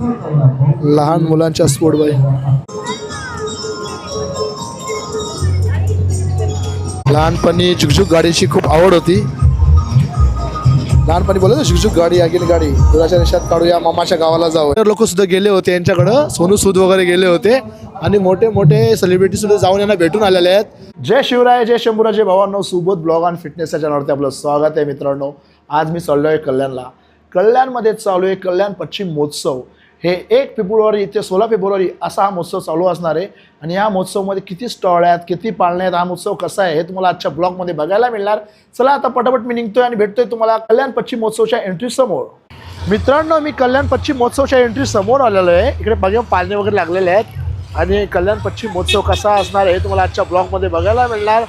लहान मुलांच्या sport bike लहानपणी झुकझुक गाडीची खूप आवड होती. लहानपणी बोलत झुकझुक गाडी आगील गाडी. दुराच्या देशात काढूया मामाच्या गावाला जाऊ लोक सुद्धा गेले होते यांच्याकडं सोनू सूद वगैरे गेले होते. आणि मोठे मोठे सेलिब्रिटी सुद्धा जाऊन यांना भेटून आलेले आहेत. जय शिवराय जय शंभूराजे भावांनो सुबोध ब्लॉग आणि फिटनेसच्या चॅनलवरती आपलं स्वागत आहे मित्रांनो. आज मी चाललो आहे कल्याणला. कल्याणमध्ये चालू आहे कल्याण पश्चिम महोत्सव. हे एक फेब्रुवारी ते सोळा फेब्रुवारी असा हा महोत्सव चालू असणार आहे. आणि या महोत्सवमध्ये किती स्टॉल आहेत किती पाळणे आहेत हा महोत्सव कसा आहे हे तुम्हाला आजच्या ब्लॉगमध्ये बघायला मिळणार. चला आता पटापट मी निघतोय आणि भेटतोय तुम्हाला कल्याण पश्चिम महोत्सवच्या एंट्री समोर. मित्रांनो मी कल्याण पश्चिम महोत्सवच्या एंट्री समोर आलेलो आहे. इकडे बघा पाळणे वगैरे लागलेले आहेत. आणि कल्याण पश्चिम महोत्सव कसा असणार आहे हे तुम्हाला आजच्या ब्लॉगमध्ये बघायला मिळणार.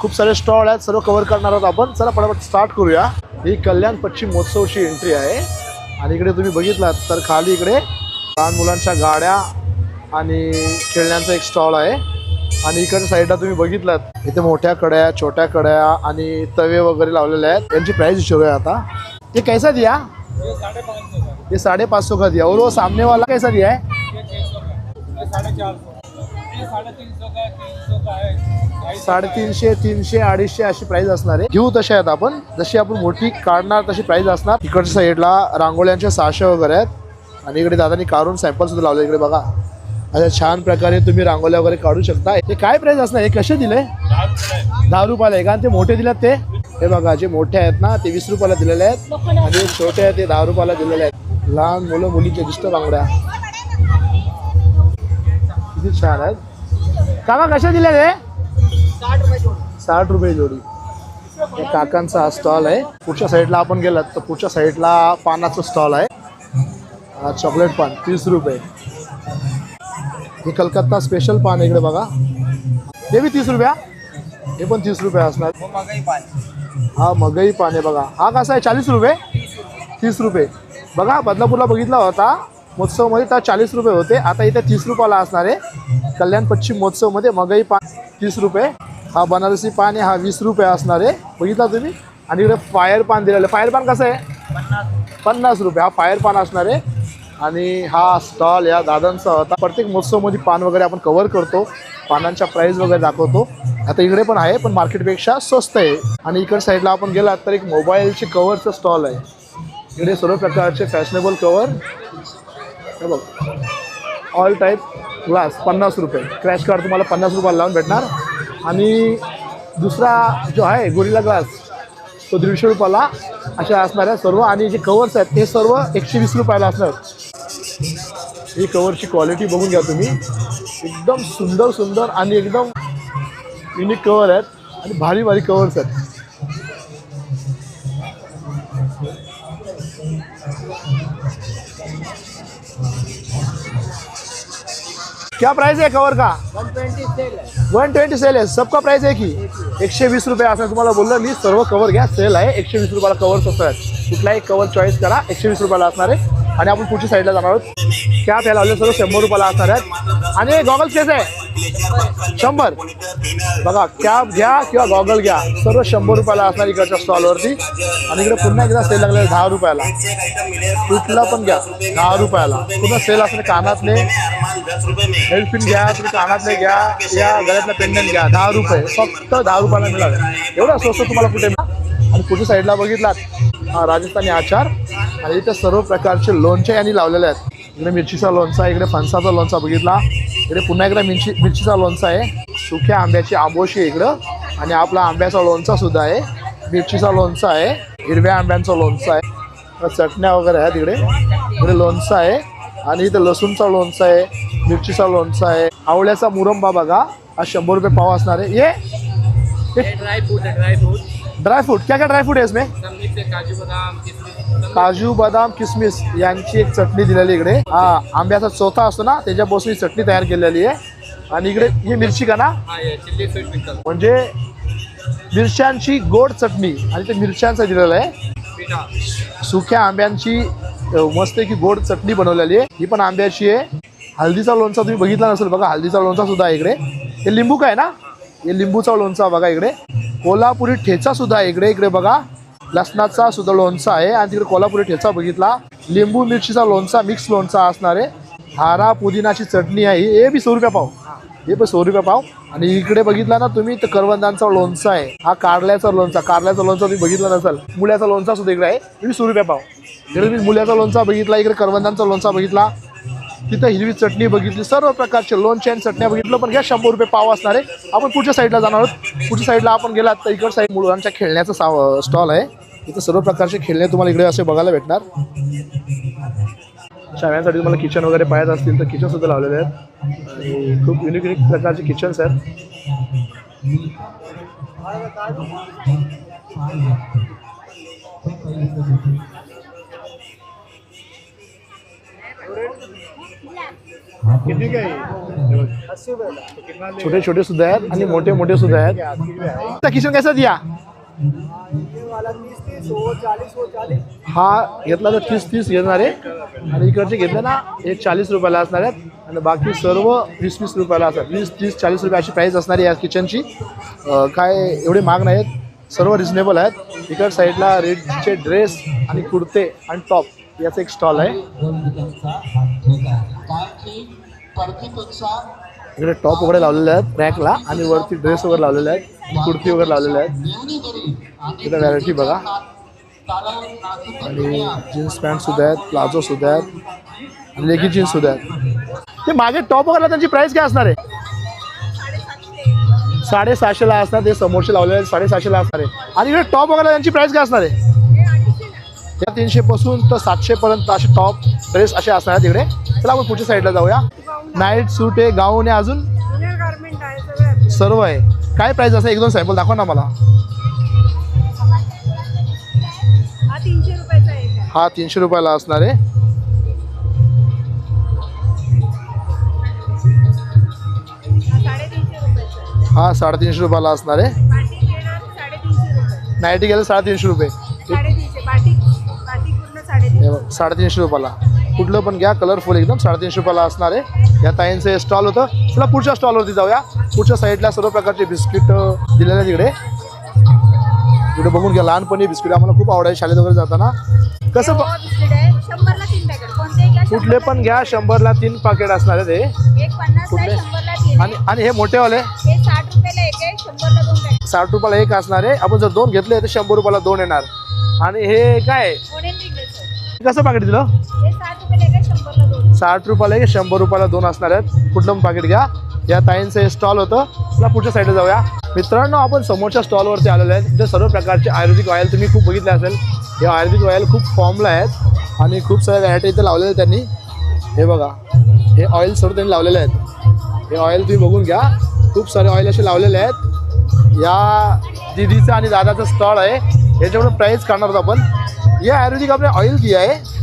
खूप सारे स्टॉल आहेत सर्व कव्हर करणार आहोत आपण. चला पटापट स्टार्ट करूया. ही कल्याण पश्चिम महोत्सवची एंट्री आहे. आणि इकडे तुम्ही बघितलात तर खाली इकडे लहान मुलांच्या गाड्या आणि खेळण्यांचा एक स्टॉल आहे. आणि इकडच्या साईडला तुम्ही बघितलात इथे मोठ्या कड्या छोट्या कड्या आणि तवे वगैरे लावलेले आहेत. यांची प्राइस विचारूया आता. ये कैसा दिया? ये साढ़े पाँच सौ का दिया. और वो सामने वाला कैसा दिया है? साडेतीनशे तीनशे अडीचशे अशी प्राइस असणार आहे. घेऊ तशा आहेत आपण. जशी आपण मोठी काढणार तशी प्राइस असणार. इकडच्या साईडला रांगोळ्यांच्या सहाशे वगैरे आहेत. आणि इकडे दादानी काढून सॅम्पल सुद्धा लावले इकडे बघा. अशा छान प्रकारे तुम्ही रांगोळ्या वगैरे काढू शकता. हे काय प्राइस असणार? हे कसे दिले? दहा रुपयाला आहे कारण ते मोठे दिलेत ते? हे बघा जे मोठे आहेत ना ते वीस रुपयाला दिलेले आहेत. आणि छोटे आहेत ते दहा रुपयाला दिलेले आहेत. लहान मुलं मुलीचे दिसत बांगड्या. किती छान आहेत. काका कशा दिले ते साठ रुपये जोडी. या काकांचा हा स्टॉल आहे. पुढच्या साईडला आपण गेलात तर पुढच्या साईडला पानाचं स्टॉल आहे. चॉकलेट पान तीस रुपये. हे कलकत्ता स्पेशल पान आहे इकडे बघा. हे बी तीस रुपया? हे पण तीस रुपये असणार. हा मगई पान आहे बघा. हा कसा आहे? चाळीस रुपये? तीस रुपये. बघा बदलापूरला बघितला होता. महोत्सवमध्ये तर चाळीस रुपये होते. आता इथे तीस रुपयाला असणार आहे. कल्याण पश्चिम महोत्सवमध्ये मगई पान तीस रुपये हा बनारसी पान आहे हा वीस रुपये असणार आहे. बघितला तुम्ही? आणि इकडे फायर पान दिलेलं. फायर पान कसं आहे? पन्नास रुपये. हा फायर पान असणार आहे. आणि हा स्टॉल या दादांचा होता. प्रत्येक महोत्सवमध्ये पान वगैरे आपण कव्हर करतो. पानांच्या प्राईस वगैरे दाखवतो. आता इकडे पण आहे पण मार्केटपेक्षा स्वस्त आहे. आणि इकडे साईडला आपण गेलात तर एक मोबाईलचे कव्हरचं स्टॉल आहे. इकडे सर्व प्रकारचे फॅशनेबल कव्हर हे बघ. ऑल टाईप ग्लास पन्नास रुपये. क्रॅश कार्ड तुम्हाला पन्नास रुपयाला लावून भेटणार. आणि दुसरा जो आहे गोरिला ग्लास तो दीडशे रुपयाला अशा असणाऱ्या सर्व आणि जे कवर्स आहेत ते सर्व एकशे वीस रुपयाला असणार. ही कवरची क्वालिटी बघून घ्या तुम्ही. एकदम सुंदर सुंदर आणि एकदम युनिक कवर आहेत. आणि भारी भारी कवर्स आहेत. क्या प्राइस है कवर का? वन ट्वेंटी सेल है। वन ट्वेंटी सेल आहे सबका प्राइस आहे की एकशे वीस रुपये असं तुम्हाला बोललं मी सर्व कवर घ्या सेल आहे एकशे वीस रुपयाला कवर स्वस्त आहेत कुठलाही कवर चॉईस करा। एकशे वीस रुपयाला असणार आहे आणि आपण पुढच्या साईडला जाणार आहोत। ह्या लावले सर्व? शंभर रुपयाला असणार आहेत आणि गॉगल्स कसे आहे शंभर. बघा कॅप घ्या किंवा गॉगल घ्या. सर्व शंभर रुपयाला असणार इकडच्या स्टॉलवरती. आणि इकडे पुन्हा एकदा सेल लागलेला आहे दहा रुपयाला. कुठला पण घ्या. दहा रुपयाला. पुन्हा सेल असणार कानातले. हेडफिन घ्या तुम्ही कानातले घ्या. या गळ्यातला पेंडंट घ्या. दहा रुपये. फक्त दहा रुपयाला मिळाले एवढं स्वस्त तुम्हाला कुठे आणि पुढच्या साईडला बघितलात. हा राजस्थानी आचार. आणि इथे सर्व प्रकारचे लोणचे यांनी लावलेले आहेत. इकडे मिरचीचा लोणचा आहे इकडे फणसाचा लोणचा बघितला. इकडे पुन्हा इकडे मिरची मिरचीचा लोणचा आहे. सुक्या आंब्याची आंबोशी आहे इकडं. आणि आपला आंब्याचा लोणचा सुद्धा आहे. मिरचीचा लोणचा आहे. हिरव्या आंब्यांचं लोणचं आहे. चटण्या वगैरे आहेत इकडे. इकडे लोणचं आहे. आणि इथं लसूणचा लोणचा आहे. मिरचीचा लोणचा आहे. आवळ्याचा मुरंबा बघा. हा शंभर रुपये पाव असणार आहे. ये. ड्राई फ्रूट है ड्राई फ्रूट क्या क्या फ्रूट इसमें काजू बादाम काजू बदाम किसमिस यांची एक चटणी दिलेली इकडे. हा आंब्याचा चोथा असतो ना त्याच्यापासून ही चटणी तयार केलेली आहे. आणि इकडे ही मिरची का ना? हाँ म्हणजे मिरच्यांची गोड चटणी. आणि ते मिरच्यांचं दिलेलं आहे. सुक्या आंब्यांची मस्त की गोड चटणी बनवलेली आहे. ही पण आंब्याची आहे. हळदीचा लोणचा तुम्ही बघितला नसेल बघा हळदीचा लोणचा सुद्धा आहे इकडे. हे लिंबू काय ना? हे लिंबूचा लोणचा बघा इकडे. कोल्हापुरी ठेचा सुद्धा इकडे इकडे बघा. लसणाचा सुद्धा लोणचा आहे. आणि तिकडे कोल्हापुरी ठेचा बघितला. लिंबू मिरचीचा लोणचा मिक्स लोणचा असणार आहे. हारा पुदिनाची चटणी आहे. हे बी सौ रुपया पाव. हे पण सौ रुपया पाव. आणि इकडे बघितला ना तुम्ही तर करवंदांचा लोणचा आहे. हा कारल्याचा लोणचा. कारल्याचा लोणचा तुम्ही बघितला नसाल. मुळ्याचा लोणचा सुद्धा इकडे आहे. मी सौ रुपया पाव. इकडे तुम्ही मुळ्याचा लोणचा बघितला इकडे करवंदांचा लोणचा बघितला. तिथं हिरवी चटणी बघितली. सर्व प्रकारचे लोणचे आणि चटण्या बघितलं पण घ्या शंभर रुपये पाव असणार आहे. आपण पुढच्या साईडला जाणार आहोत. पुढच्या साईडला आपण गेलात तर इकडं साईड मुलांच्या खेळण्याचा साव स्टॉल आहे. इथं सर्व प्रकारचे खेळणे तुम्हाला इकडे असे बघायला भेटणार. शाळांसाठी तुम्हाला किचन वगैरे पाहायचं असतील तर किचन सुद्धा लावलेले आहेत. आणि खूप युनिक युनिक प्रकारचे किचन्स आहेत. छोटे छोटे सुद्धा आहेत आणि मोठे मोठे सुद्धा आहेत. किचन कैसा दिया? हा घेतला तर तीस तीस घेणार. आहे आणि इकडचे घेतले ना एक चाळीस रुपयाला असणार आहेत. आणि बाकी सर्व वीस वीस रुपयाला असतात. वीस तीस चाळीस रुपये अशी प्राईस असणार आहे या किचनची काय एवढे महाग नाहीत. सर्व रिजनेबल आहेत. इकड साईडला रेडचे ड्रेस आणि कुर्ते आणि टॉप याचा एक स्टॉल आहे. इकडे टॉप वगैरे लावलेले आहेत रॅकला आणि वरती ड्रेस वगैरे लावलेले आहेत कुर्ती वगैरे लावलेले आहेत. इकडे व्हरायटी बघा. आणि जीन्स पॅन्ट सुद्धा आहेत प्लाझो सुद्धा आहेत लेगी जीन्स सुद्धा आहेत. ते मागे टॉप वगैरे त्यांची प्राइस काय असणार आहे? साडेसहाशेला असणार ते समोरचे लावलेले आहेत साडेसहाशेला असणार आहे. आणि इकडे टॉप वगैरे त्यांची प्राइस काय असणार आहे? या तीनशे पासून तर सातशे पर्यंत असे टॉप ड्रेस असे असणार आहेत इकडे. चला आपण पुढच्या साईडला जाऊया. नाईट सूट आहे गाऊन आहे अजून? सर्व आहे. काय प्राइस असं एक दोन सॅम्पल दाखवा ना मला हा तीनशे रुपयाला असणार आहे. हा साडेतीनशे हा रुपयाला असणार आहे. नाईटी गेलं साडेतीनशे रुपये. साडेतीनशे रुपयाला. कुठलं पण घ्या कलरफुल एकदम साडेतीनशे रुपयाला असणार आहे. या ताईंचं हे स्टॉल होतं. चला पुढच्या स्टॉलवरती जाऊया. पुढच्या साईडला सर्व प्रकारचे बिस्किट दिलेले तिकडे तिकडे बघून घ्या लहानपणी बिस्किट आम्हाला खूप आवडायचे शाळेत वगैरे जाताना. कसं कुठले पण घ्या शंभरला तीन पाकिट असणार आहे ते. आणि आणि हे मोठेवाले साठ रुपयाला एक आहे शंभरला दोन पॅकेट साठ रुपयाला एक असणार आहे. आपण जर दोन घेतले तर शंभर रुपयाला दोन येणार. आणि हे काय? कसं पाकिट दिलं? साठ रुपयाला एक शंभर रुपयाला दोन असणार आहेत. कुठलं पाकिट घ्या. या ताईंचं हे स्टॉल होतं. चला पुढच्या साईडला जाऊया. मित्रांनो आपण समोरच्या स्टॉलवरती आलेलो आहे इथे सर्व प्रकारचे आयुर्वेदिक ऑइल तुम्ही खूप बघितले असेल. हे आयुर्वेदिक ऑइल खूप फॉर्मला आहेत आणि खूप साऱ्या व्हरायटी इथे लावलेल्या आहेत त्यांनी. हे बघा. हे ऑइल सर्व त्यांनी लावलेले आहेत. हे ऑइल तुम्ही बघून घ्या. खूप सारे ऑइल असे लावलेले आहेत. या दीदीचं आणि दादाचं स्टॉल आहे. याच्याकडून प्राईस काढणार आहोत आपण. हे आयुर्वेदिक आपल्या ऑइल जी आहे.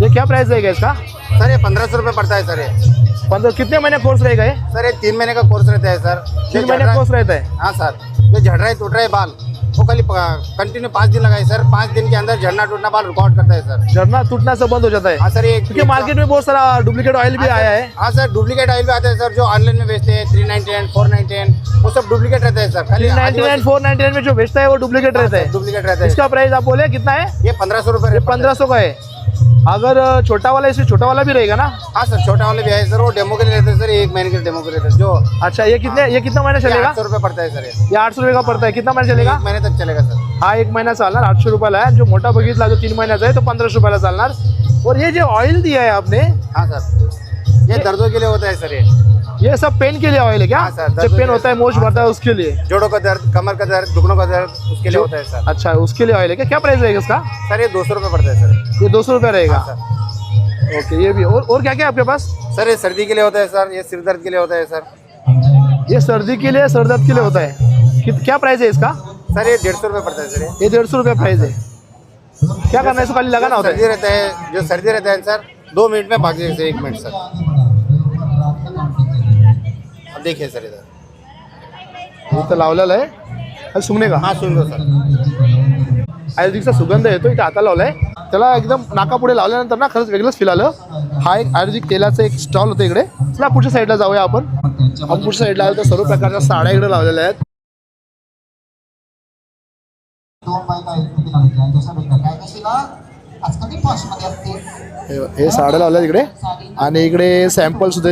ये क्या प्राइस रहेगा इसका? सर ये पंद्रह सौ रुपये पड़ता है सर ये। पंद्रह कितने महीने कोर्स रहेगा ये? सर ये तीन महीने का कोर्स रहता है सर। तीन महीने है- कोर्स रहता है? हाँ सर। ये झड़ रहा है टूट रहा है बाल। वो खाली कंटिन्यू पाँच दिन लगाए सर। पाँच दिन के अंदर झड़ना टूटना बाल रिकॉर्ड करता है सर। झरना टूटना से बंद हो जाता है। हाँ सर ये क्योंकि मार्केट में बहुत सारा डुप्लीकेट ऑयल भी हाँ, आया है। हाँ सर डुप्लीकेट ऑयल भी आता है सर जो ऑनलाइन में बेचते हैं three ninety nine four ninety nine वो सब डुप्लीकेट रहता है सर। खाली ninety nine four ninety nine में जो बेचता है वो डुप्लीकेट रहता है। डुप्लीकेट रहता है। इसका प्राइस आप बोले कितना है? ये पंद्रह सौ रुपये पंद्रह सौ का है। अगर छोटा वाला इसमें छोटा वाला भी रहेगा ना? हाँ सर छोटा वाले भी है सर वो डेमो के लिए हैं सर एक महीने के डेमो के लिए हैं जो अच्छा ये कितने ये कितना महीना चलेगा? आठ सौ रुपये पड़ता है सर ये। आठ सौ रुपये का पड़ता है कितना महीना चलेगा? महीने तक चलेगा सर। हा एक महिना चालणार आठशे रुपयाला आहे जो मोठा बघितला जो तीन महिन्याचा आहे तो पंधराशे रुपयाला चालणार. और ये जो ऑयल दिया है आपने हाँ सर ये दर्दों के लिए होता है सर ये। ये सब पेन के लिए ऑयल है क्या? हाँ सर, जो पेन होता है। मोच हाँ, भरता है उसके लिए? जोड़ों का दर्द कमर का दर्द घुटनों का दर्द उसके लिए होता है सर। अच्छा उसके लिए ऑयल है क्या? क्या प्राइस रहेगा इसका? सर ये दो सौ रुपये पड़ता है सर। ये दो सौ रुपये रहेगा? हाँ सर। ओके ये भी। और और क्या क्या है आपके पास? सर ये सर्दी के लिए होता है सर ये सिर दर्द के लिए होता है सर। ये सर्दी के लिए सर दर्द के लिए होता है? क्या प्राइस है इसका? सर ये डेढ़ सौ रुपये पड़ता है सर ये। डेढ़ सौ रुपये प्राइस है। क्या करना है इसको खाली लगाना होता है? सर्दी रहता है जो सर्दी रहता है सर दो मिनट में भाग जाएगा एक मिनट सर। देखिए सर इधर इथं लावलेलं आहे. आणि सुगणे का? हाँ सुन लो सर. आयुर्वेदिकचा सुगंध येतो इथे हाताला लावलाय. त्याला एकदम नाकापुढे लावल्यानंतर ना खरंच वेगळंच फील आलं. हा एक आयुर्वेदिक तेलाचा एक स्टॉल होता इकडे. चला पुढच्या साईडला जाऊया आपण. पुढच्या साईडला आलो तर सर्व प्रकारच्या साड्या इकडे लावलेल्या आहेत. हे- हे साड्या लावल्या तिकडे आणि इकडे सॅम्पल सुद्धा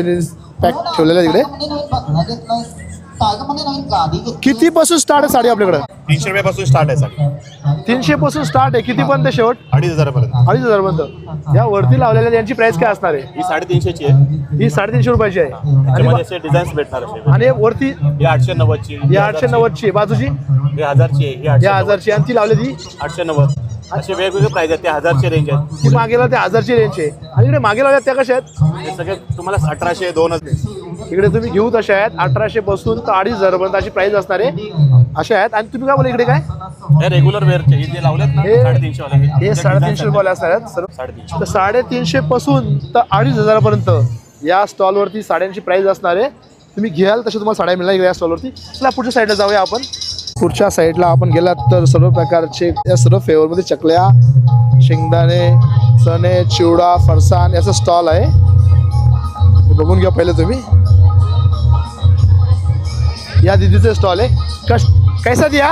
पॅक ठेवलेले घेतली. किती पासून स्टार्ट आहे साडी आपल्याकडे? तीनशे रुपयापासून स्टार्ट आहे साडी. तीनशे पासून स्टार्ट आहे. किती पर्यंत शेवट? अडीच हजारापर्यंत. अडीच हजार पर्यंत या वरती लावलेल्या यांची प्राइस काय असणार आहे? ही साडेतीनशेची आहे. ही साडेतीनशे रुपयाची आहे. आणि त्याच्यामध्ये असे डिझाईन्स भेटणार आणि वरती ही आठशे नव्वदची. ही आठशे नव्वदची आहे. बाजूची? ही हजारची आहे. ही हजारची. आणि ती लावली ती? नव्वद. आठशे नव्वद. असे वेगवेगळे प्राइस आहेत ते हजारचे रेंज आहेत. ती मागेला त्या हजारची रेंज आहे. आणि इकडे मागे लावल्या त्या कशा आहेत? हे सगळे तुम्हाला अठराशे दोन इकडे तुम्ही घेऊ तशा आहेत. अठराशे पासून तर अडीच हजार पर्यंत अशी प्राइस असणार आहे. अशा आहेत. आणि तुम्ही काय बोला इकडे काय? हे रेग्युलर वेअरचे हे जे लावलेत ना हे- साडेतीनशे वाले हे साडेतीनशे रुपयाला असणार आहेत. सर्व साडेतीनशे. तर साडेतीनशे पासून तर अडीच हजारापर्यंत या स्टॉलवरती साड्यांची प्राइस असणार आहे. तुम्ही घ्याल तसे तुम्हाला साड्या मिळणार इकडे या स्टॉलवरती चला पुढच्या साईडला जाऊया आपण. पुढच्या साईडला आपण गेलात तर सर्व प्रकारचे या सर्व फ्लेवरमध्ये चकल्या शेंगदाणे चणे चिवडा फरसाण याचा स्टॉल आहे. बघून घ्या पहिले तुम्ही. या दिदीचे स्टॉल आहे. कश कैसा दिया?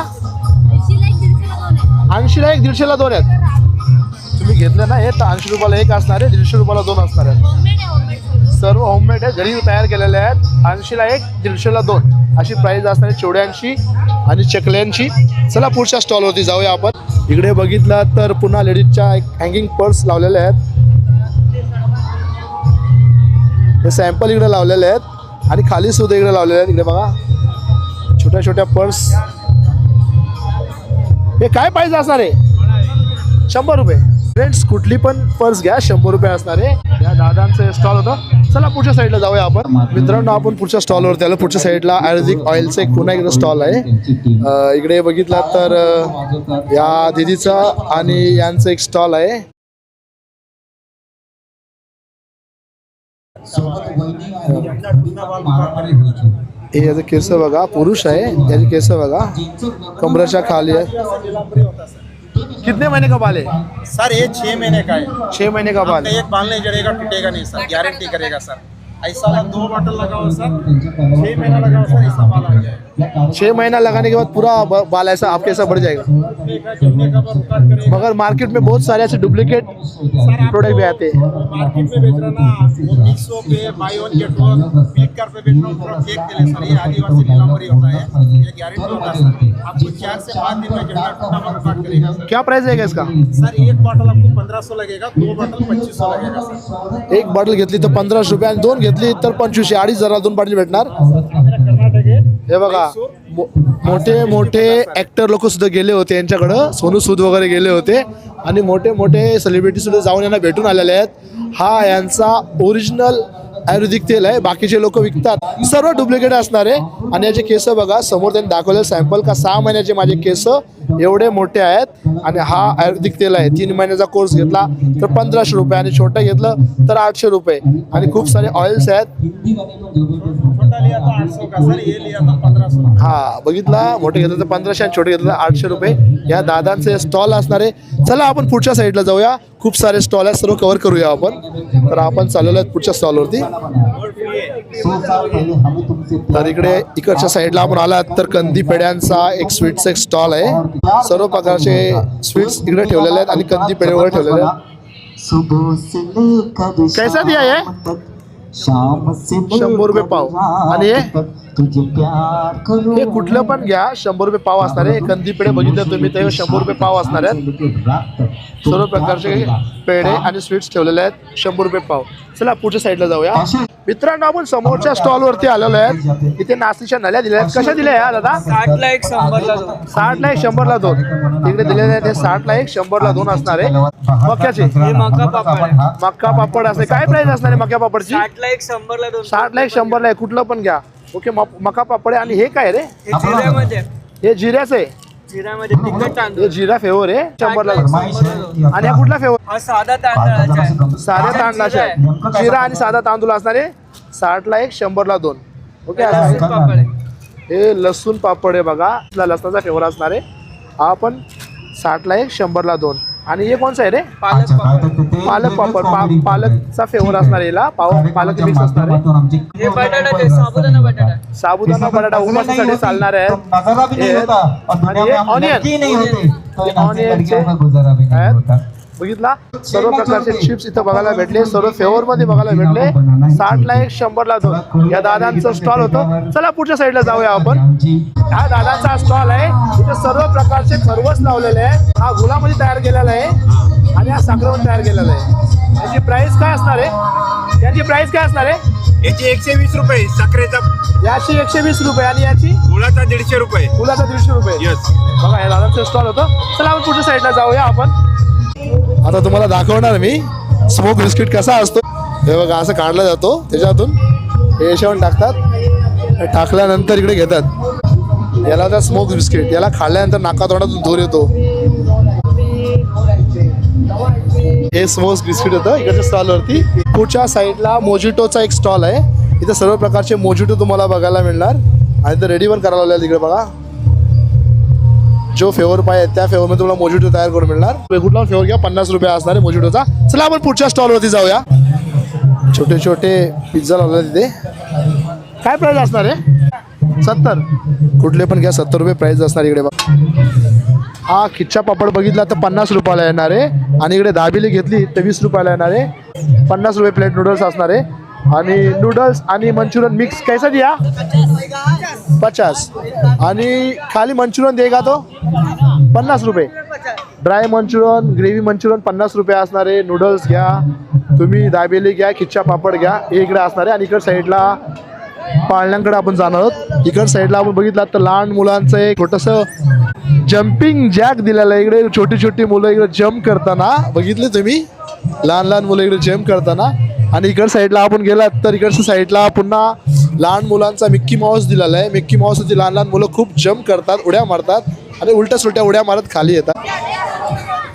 ऐंशीला एक दीडशेला दोन आहेत. तुम्ही घेतले ना हे तर ऐंशी रुपयाला एक असणार आहे दीडशे रुपयाला दोन असणार आहेत. सर्व होममेड आहे घरी तयार केलेले आहेत. ऐंशीला एक दीडशेला दोन. अशी प्राईस असणार आहे चिवड्यांची आणि चकल्यांची. चला पुढच्या स्टॉलवरती जाऊया आपण. इकडे बघितलं तर पुन्हा लेडीजच्या एक हँगिंग पर्स लावलेल्या आहेत. हे सॅम्पल इकडे लावलेले आहेत. आणि खाली सुद्धा इकडे लावलेले आहेत. इकडे बघा. छोट्या छोट्या पर्स हे काय पाहिजे असणार आहे? शंभर रुपये. फ्रेंड्स कुठली पण पर्स घ्या. शंभर रुपये असणार आहे. या दादांचं स्टॉल होतं. चला पुढच्या साईडला जाऊया आपण. मित्रांनो आपण पुढच्या स्टॉलवरती आलो. पुढच्या साईडला आयुर्वेदिक ऑइलचं एक पुन्हा एकदा स्टॉल आहे. इकडे बघितला तर या दिदीचा आणि यांचं एक स्टॉल आहे. हे याचे केस बघा पुरुष आहे. याचे केस बघा. कमराच्या खाली आहे. कितने महीने का बाल है? सर ये छः महीने का है। छह महीने का बाल एक बाल नहीं जड़ेगा टूटेगा नहीं सर। गारंटी करेगा सर। ऐसा दो बॉटल लगाओ सर। छः महीना लगाओ सर ऐसा बाल आ जाएगा छह महीना लगाने के बाद पूरा ब- बाल ऐसा आपके ऐसा बढ़ जाएगा। टूटेगा, जमने का बाद उतार करेगा मगर मार्केट में बहुत सारे ऐसे डुप्लीकेट प्रोडक्ट भी आते हैं। मार्केट में बेच रहा ना वो मिक्स हो पे बाई वन गेट वन पीक कर पे बेच रहा हूँ पूरा फेक तेल है सर ये आदिवासी नीलांबरी होता है। ये गारंटी होता है सर। आपको चार से पाँच दिन में जमना टूटा बाल उतार करेगा सर। क्या प्राइस है इसका? सर एक बॉटल आपको पंद्रह सौ लगेगा दो बॉटल पच्चीस सौ लगेगा सर। एक बॉटल घेतली तर पंधराशे रुपये आणि दोन घेतली तर पंचवीसशे अडीच हजार दोन बॉटल भेटणार। कर्नाटक है बघा मो- मोठे मोठे ऍक्टर लोक सुद्धा गेले होते यांच्याकडं. सोनू सूद वगैरे गेले होते. आणि मोठे मोठे सेलिब्रिटी सुद्धा जाऊन यांना भेटून आलेले आहेत. हा यांचा ओरिजिनल आयुर्वेदिक तेल आहे. बाकीचे लोक विकतात. सर्व डुप्लिकेट असणार. आहे आणि याचे केस बघा समोर त्यांनी दाखवलेलं सॅम्पल का सहा महिन्याचे माझे केस एवढे मोठे आहेत आणि हा आयुर्वेदिक तेल आहे. तीन महिन्याचा कोर्स घेतला तर पंधराशे रुपये. आणि छोटा घेतलं तर आठशे रुपये. आणि खूप सारे ऑइल्स आहेत. हा बघितला? मोठे घेतलं तर पंधराशे आणि छोटे घेतलं तर आठशे रुपये. या दादांचे स्टॉल असणार. आहे चला आपण पुढच्या साईडला जाऊया. खूप सारे स्टॉल आहेत सर्व कव्हर करूया आपण. तर आपण चाललेलो आहेत पुढच्या स्टॉलवरती तर इकडे इकडच्या साईडला आपण आलात. तर कंदी पेढ्यांचा एक स्वीटचा एक स्टॉल आहे. सर्व प्रकारचे स्वीट्स इकडे ठेवलेले आहेत आणि कंदी पेढे वगैरे ठेवलेले आहेत. कैसा दिया ये? शंभर रुपये पाव. आणि हे? हे कुठलं पण घ्या. शंभर रुपये पाव असणार आहे. कंदी पेढे बघितले तुम्ही ते शंभर रुपये पाव असणार आहेत. सर्व प्रकारचे पेढे आणि स्वीट्स ठेवलेले आहेत. शंभर रुपये पाव. चला पुढच्या साईडला जाऊया. मित्रांनो आपण समोरच्या स्टॉल वरती आलेलो आहेत इथे नाचणीच्या नल्या दिल्या आहेत. कशा दिल्या या दादा? साठला एक शंभरला दोन. साठला एक शंभरला दोन. तिकडे दिलेले आहेत हे साठला एक शंभरला दोन असणार आहे. मक्याचे. हे मका पापड आहे. मक्का पापड असते. काय प्राइस असणार आहे मक्या पापडची? साठला एक शंभरला दोन. साठला एक शंभरला आहे कुठलं पण घ्या. ओके मक- मका पापड आहे आणि हे काय रे? हे जिऱ्यामध्ये. आहे. हे जिऱ्याचं आहे. जिऱ्यामध्ये तिखट तांदूळ. हे जिरा फेवर आहे शंभरला. आणि हा कुठला फेवर हा साधा तांदळाचा आहे. साध्या तांदळाचे आहे. जिरा आणि साधा तांदूळ असणारे साठला एक शंभरला दोन. ओके? असं आहे. लसूण पापड आहे. हे लसूण पापड आहे बघा. आपला लसणाचा फ्लेवर असणार आहे. हा पण साठला एक शंभरला दोन. आणि हे कोणचं आहे रे? पालक पापड. पालक पापड पा- पालकचा फ्लेवर असणार आहे. याला. पाव पालक मिक्स असणार आहे. हे साबुदाणा बटाटा. उपासासाठी चालणार आहे. आणि हे ऑनियन. ऑनियन बघितला? सर्व प्रकारचे चिप्स इथं बघायला भेटले सर्व फ्लेवर मध्ये बघायला भेटले. साठला एक शंभरला दोन. या दादांचं स्टॉल होतं. चला पुढच्या साईडला जाऊया आपण. हा दादांचा स्टॉल आहे. इथे सर्व प्रकारचे खरवस लावलेले आहे. हा गुलामध्ये तयार केलेला आहे. आणि हा साखरेमध्ये तयार केलेला आहे. याची प्राइस काय असणार आहे? याची प्राइस काय असणार आहे? याची एकशे वीस रुपये साखरेचा याची एकशे वीस रुपये आणि याची? गुळाचा दीडशे रुपये. फुलाचा दीडशे रुपये. बघा या दादांचं स्टॉल होतं. चला आपण पुढच्या साईडला जाऊया आपण. आता तुम्हाला दाखवणार मी. स्मोक बिस्किट कसा असतो. हे बघा असं काढला जातो त्याच्यातून. हे शेवण टाकतात. टाकल्यानंतर इकडे घेतात. याला तर स्मोक बिस्किट याला खाल्ल्यानंतर नाका तोंडातून धूर येतो. हे स्मोक बिस्किट होतं इकडच्या स्टॉलवरती पुढच्या साईडला मोजिटोचा एक स्टॉल आहे. इथं सर्व प्रकारचे मोजिटो तुम्हाला बघायला मिळणार. आणि तर रेडी पण करायला लागेल तिकडे बघा. जो फेवर पाहिजे त्या फेवरमध्ये तुम्हाला मोजिटो तयार करून मिळणार. कुठला फेवर घ्या पन्नास रुपये असणार आहे मोजिटोचा चला आपण पुढच्या स्टॉलवरती जाऊया. छोटे छोटे पिझ्झा लावला तिथे काय प्राईस असणार आहे? सत्तर. कुठले पण घ्या सत्तर रुपये प्राईस असणार इकडे हा खिच्चा पापड बघितला तर पन्नास रुपयाला येणार आहे. आणि इकडे दाबिली घेतली तर वीस रुपयाला येणार आहे. पन्नास रुपये प्लेट नूडल्स असणार आहे. आणि नूडल्स आणि मंचुरियन मिक्स कैसा दिया? पचास. आणि खाली मंचुरियन दे का तो? पन्नास रुपये. ड्राय मंचुरियन ग्रेव्ही मंचुरियन पन्नास रुपये असणार आहे. नूडल्स घ्या. तुम्ही दाबेली घ्या खिच्चा पापड घ्या. इकडे असणार आहे. आणि इकडे साईडला पाळण्यांकडे आपण जाणार आहोत. इकड साईडला आपण बघितलं तर लहान मुलांचं एक छोटंसं जम्पिंग जॅक दिलेलं आहे इकडे. छोटी छोटी मुलं इकडे जम्प करताना. बघितले तुम्ही? लहान लहान मुलं इकडे जम्प करताना. आणि इकड साईडला आपण गेलात तर इकडच्या साईडला पुन्हा लहान मुलांचा मिक्की माऊस दिलेला आहे. मिक्की माऊस होती लहान लहान मुलं खूप जम्प करतात उड्या मारतात आणि उलट्या सुलट्या उड्या मारत खाली येतात.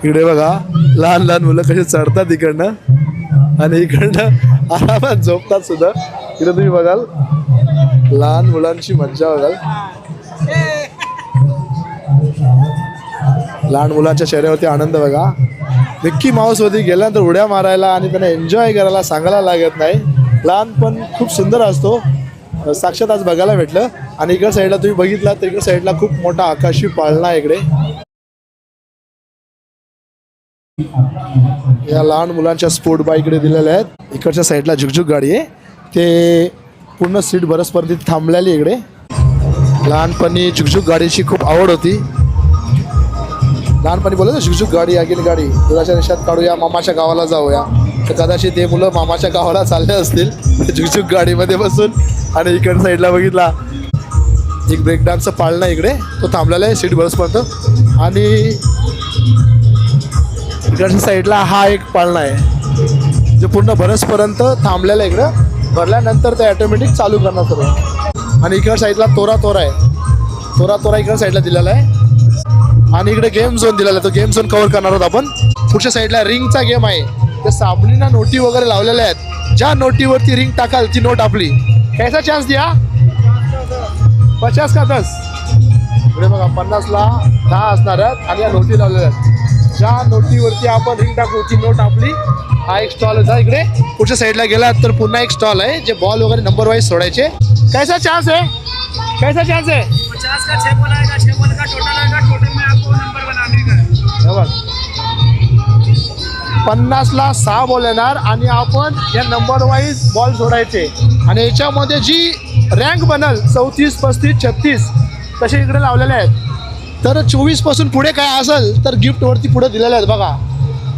इकडे बघा लहान लहान मुलं कशी चढतात इकडनं आणि इकडनं आरामात झोपतात सुद्धा. इकडे तुम्ही बघाल लहान मुलांची मज्जा बघाल. लहान मुलांच्या चेहऱ्यावरती आनंद बघा. मिक्की माऊस वरती गेल्यानंतर उड्या मारायला आणि त्यांना एन्जॉय करायला सांगायला लागत नाही. लहानपण खूप सुंदर असतो. साक्षात आज बघायला भेटलं. आणि इकडं साईडला तुम्ही बघितला तर इकडं साईडला खूप मोठा आकाशी पाळणा आहे इकडे. या लहान मुलांच्या स्पोर्ट बाईक इकडे दिलेल्या आहेत. इकडच्या साईडला झुकझुक गाडी आहे. ते पूर्ण सीट बरसपर्यंत इथे थांबलेली इकडे. लहानपणी झुकझुक गाडीची खूप आवड होती. लहानपणी बोलत होते, झुकझुक गाडी आगील गाडी. दुधाच्या रेषात काढूया मामाच्या गावाला जाऊया. तर कदाचित ते मुलं मामाच्या गावाला चालले असतील झुकझुक गाडीमध्ये बसून. आणि इकडच्या साईडला बघितला एक ब्रेक डान्सचा पाळणा इकडे. तो थांबलेला आहे सीट बसपर्यंत आणि इकडच्या साईडला हा एक पाळणा आहे. जो पूर्ण बरसपर्यंत थांबलेला आहे इकडं. भरल्यानंतर ते ॲटोमॅटिक चालू करणार सर्व आणि इकडच्या साईडला तोरा तोरा आहे. तोरा तोरा इकडच्या साईडला दिलेला आहे. आणि इकडे गेम झोन दिलेला आहे. तो गेम झोन कव्हर करणार आहोत आपण. पुढच्या साईडला रिंगचा गेम आहे. त्या साबणीना नोटी वगैरे लावलेल्या आहेत. ज्या नोटीवरती रिंग टाकाल ती नोट आपली. कैसा चान्स द्या? पचास का दस? इकडे बघा पन्नासला दहा असणार आहेत आणि या नोटी लावलेल्या आहेत. ज्या नोटीवरती आपण रिंग टाकू ती नोट आपली. हा एक स्टॉल होता इकडे. पुढच्या साईडला गेलात तर पुन्हा एक स्टॉल आहे जे बॉल वगैरे नंबर वाईज सोडायचे. कैसा चान्स आहे? कैसा चान्स आहे? पन्नासला सहा बॉल येणार आणि आपण या नंबर वाईज बॉल सोडायचे आणि याच्यामध्ये जी रँक बनल चौतीस पस्तीस छत्तीस तसे इकडे लावलेले आहेत. तर चोवीसपासून पुढे काय असेल तर गिफ्टवरती पुढे दिलेले आहेत बघा.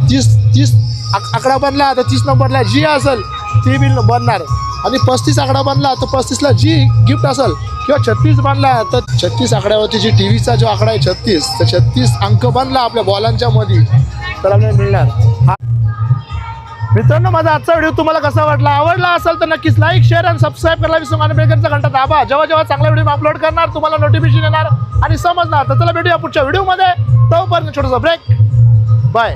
तीस तीस आक- आकडा बनला तर तीस नंबरला जी असेल ती बी बनणार. आणि पस्तीस आकडा बनला तर पस्तीसला जी गिफ्ट असेल किंवा छत्तीस बनला तर छत्तीस आकड्यावरती जी टी व्हीचा जो आकडा आहे छत्तीस तर छत्तीस अंक बनला आपल्या बॉलांच्या मध्ये तर आपल्याला मिळणार. हा. मित्रांनो माझा आजचा व्हिडिओ तुम्हाला कसा वाटला? आवडला असेल तर नक्कीच लाईक शेअर आणि सबस्क्राईब करायला विसरून आणि बेलकनचा घंटा दाबा. जेव्हा जेव्हा चांगला व्हिडिओ अपलोड करणार तुम्हाला नोटिफिकेशन येणार आणि समजणार. तर चला भेटूया पुढच्या व्हिडिओमध्ये. तोपर्यंत छोटासा ब्रेक बाय